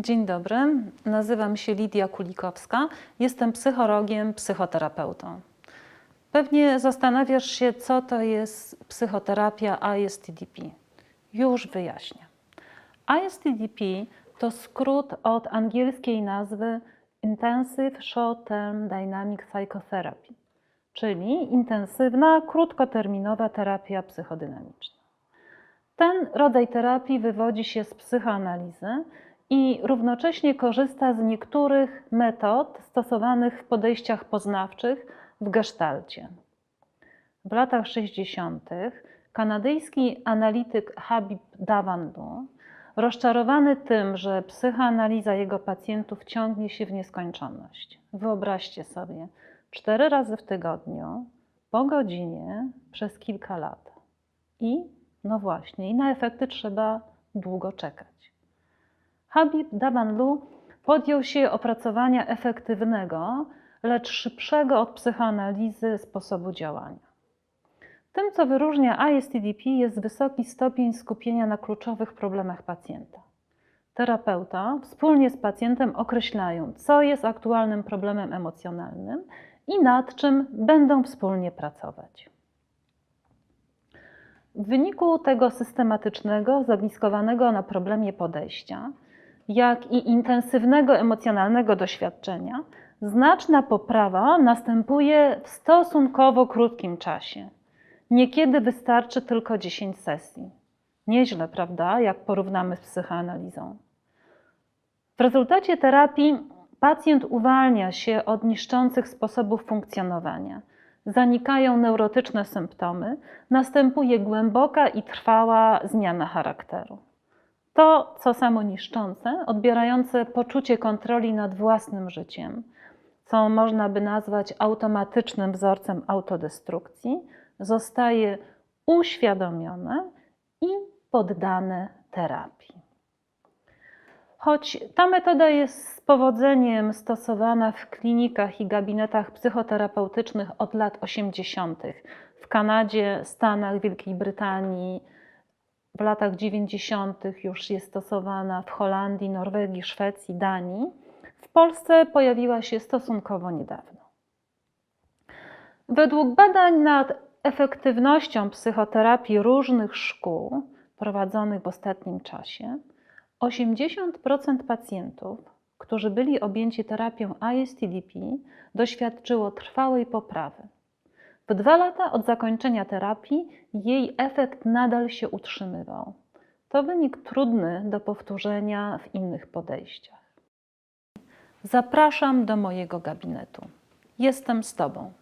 Dzień dobry, nazywam się Lidia Kulikowska, jestem psychologiem, psychoterapeutą. Pewnie zastanawiasz się, co to jest psychoterapia ISTDP. Już wyjaśnię. ISTDP to skrót od angielskiej nazwy Intensive Short Term Dynamic Psychotherapy, czyli intensywna, krótkoterminowa terapia psychodynamiczna. Ten rodzaj terapii wywodzi się z psychoanalizy i równocześnie korzysta z niektórych metod stosowanych w podejściach poznawczych w gestalcie. W latach 60. kanadyjski analityk Habib Davandu, rozczarowany tym, że psychoanaliza jego pacjentów ciągnie się w nieskończoność. Wyobraźcie sobie, cztery razy w tygodniu, po godzinie, przez kilka lat. I, no właśnie, i na efekty trzeba długo czekać. Habib Davanlu podjął się opracowania efektywnego, lecz szybszego od psychoanalizy sposobu działania. Tym, co wyróżnia ISTDP, jest wysoki stopień skupienia na kluczowych problemach pacjenta. Terapeuta wspólnie z pacjentem określają, co jest aktualnym problemem emocjonalnym i nad czym będą wspólnie pracować. W wyniku tego systematycznego, zogniskowanego na problemie podejścia, jak i intensywnego emocjonalnego doświadczenia, znaczna poprawa następuje w stosunkowo krótkim czasie. Niekiedy wystarczy tylko 10 sesji. Nieźle, prawda, jak porównamy z psychoanalizą. W rezultacie terapii pacjent uwalnia się od niszczących sposobów funkcjonowania. Zanikają neurotyczne symptomy, następuje głęboka i trwała zmiana charakteru. To, co samoniszczące, odbierające poczucie kontroli nad własnym życiem, co można by nazwać automatycznym wzorcem autodestrukcji, zostaje uświadomione i poddane terapii. Choć ta metoda jest z powodzeniem stosowana w klinikach i gabinetach psychoterapeutycznych od lat 80. w Kanadzie, Stanach, Wielkiej Brytanii, w latach 90. już jest stosowana w Holandii, Norwegii, Szwecji, Danii. W Polsce pojawiła się stosunkowo niedawno. Według badań nad efektywnością psychoterapii różnych szkół prowadzonych w ostatnim czasie, 80% pacjentów, którzy byli objęci terapią ISTDP, doświadczyło trwałej poprawy. W dwa lata od zakończenia terapii jej efekt nadal się utrzymywał. To wynik trudny do powtórzenia w innych podejściach. Zapraszam do mojego gabinetu. Jestem z Tobą.